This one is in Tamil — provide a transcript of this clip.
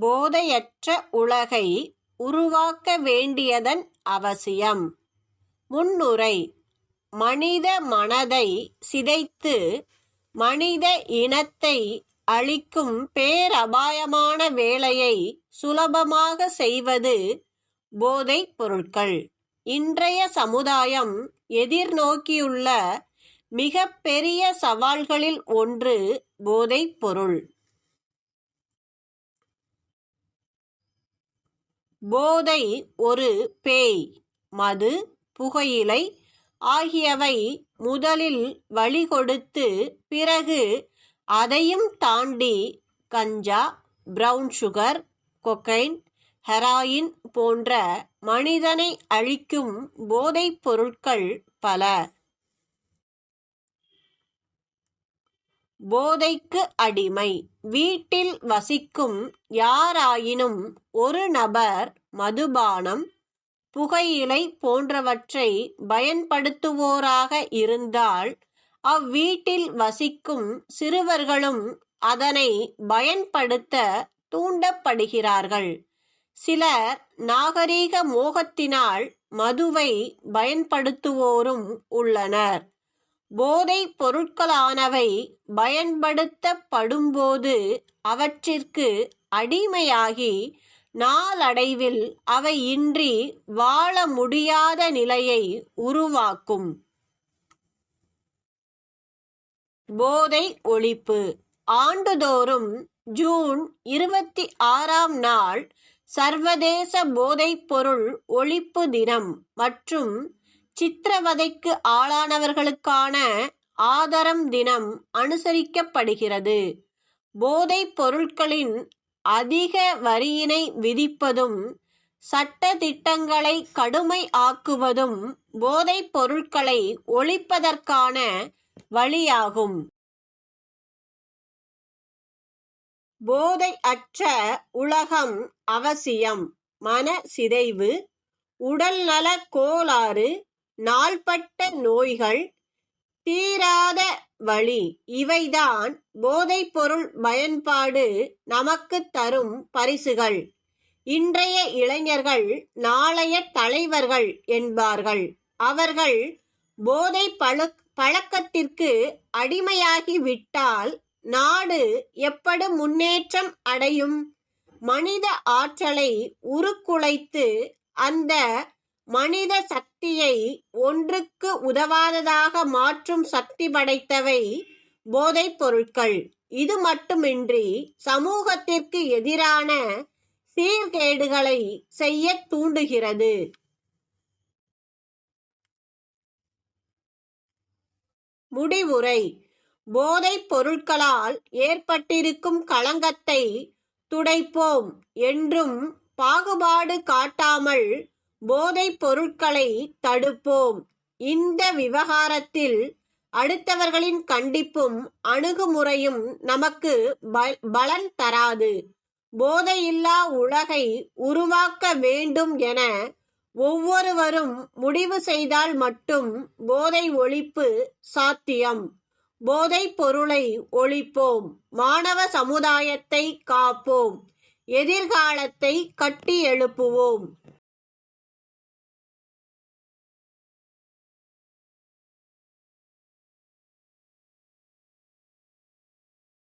போதையற்ற உலகை உருவாக்க வேண்டியதன் அவசியம். முன்னுரை மனித மனதை சிதைத்து மனித இனத்தை அழிக்கும் பேரபாயமான வேலையை சுலபமாக செய்வது போதைப் பொருட்கள். இன்றைய சமுதாயம் எதிர்நோக்கியுள்ள மிக பெரிய சவால்களில் ஒன்று போதைப் பொருள். போதை ஒரு பேய் மது புகையிலை ஆகியவை முதலில் வழி கொடுத்து பிறகு அதையும் தாண்டி ganja brown sugar cocaine heroin போன்ற மனிதனை அழிக்கும் போதைப் பொருட்கள் பல. போதைக்கு அடிமை. வீட்டில் வசிக்கும் யாராயினும் ஒரு நபர் மதுபானம் புகையிலை போன்றவற்றை பயன்படுத்துவோராக இருந்தால் அவ்வீட்டில் வசிக்கும் சிறுவர்களும் அதனை பயன்படுத்த தூண்டப்படுகிறார்கள். சிலர் நாகரீக மோகத்தினால் மதுவை பயன்படுத்துவோரும் உள்ளனர். போதைப் பொருட்களானவை பயன்படுத்தப்படும்போது அவற்றிற்கு அடிமையாகி நாளடைவில் அவை இன்றி வாழ முடியாத நிலையை உருவாக்கும். போதை ஒழிப்பு. ஆண்டுதோறும் ஜூன் இருபத்தி ஆறாம் நாள் சர்வதேச போதைப்பொருள் ஒழிப்பு தினம் மற்றும் சித்திரவதைக்கு ஆளானவர்களுக்கான ஆதரம் தினம் அனுசரிக்கப்படுகிறது. போதைப் பொருட்களின் அதிக வரியினை விதிப்பதும் சட்ட திட்டங்களை கடுமை ஆக்குவதும் போதைப் பொருட்களை ஒழிப்பதற்கான வழியாகும். போதை அற்ற உலகம் அவசியம். மன சிதைவு உடல்நல கோளாறு நாள்பட்ட நோய்கள் தீராத வழி. இவைதான் போதைப்பொருள் பயன்பாடு நமக்கு தரும் பரிசுகள். இன்றைய இளைஞர்கள் நாளைய தலைவர்கள் என்பார்கள். அவர்கள் போதை பழு பழக்கத்திற்கு அடிமையாகி விட்டால் நாடு எப்படி முன்னேற்றம் அடையும்? மனித ஆற்றலை உருக்குலைத்து அந்த மனித சக்தியை ஒன்றுக்கு உதவாததாக மாற்றும் சக்தி படைத்தவை போதைப் பொருட்கள். இது மட்டுமின்றி சமூகத்திற்கு எதிரான சீர்கேடுகளை செய்ய தூண்டுகிறது. முடிவுரை. போதைப் பொருட்களால் ஏற்பட்டிருக்கும் களங்கத்தை துடைப்போம் என்றும் பாகுபாடு காட்டாமல் போதைப் பொருட்களை தடுப்போம். இந்த விவகாரத்தில் அடுத்தவர்களின் கண்டிப்பும் அணுகுமுறையும் நமக்கு பலன் தராது. போதையில்லா உலகை உருவாக்க வேண்டும் என ஒவ்வொருவரும் முடிவு செய்தால் மட்டும் போதை ஒழிப்பு சாத்தியம். போதை பொருளை ஒழிப்போம். மாணவ சமுதாயத்தை காப்போம். எதிர்காலத்தை கட்டி எழுப்புவோம்.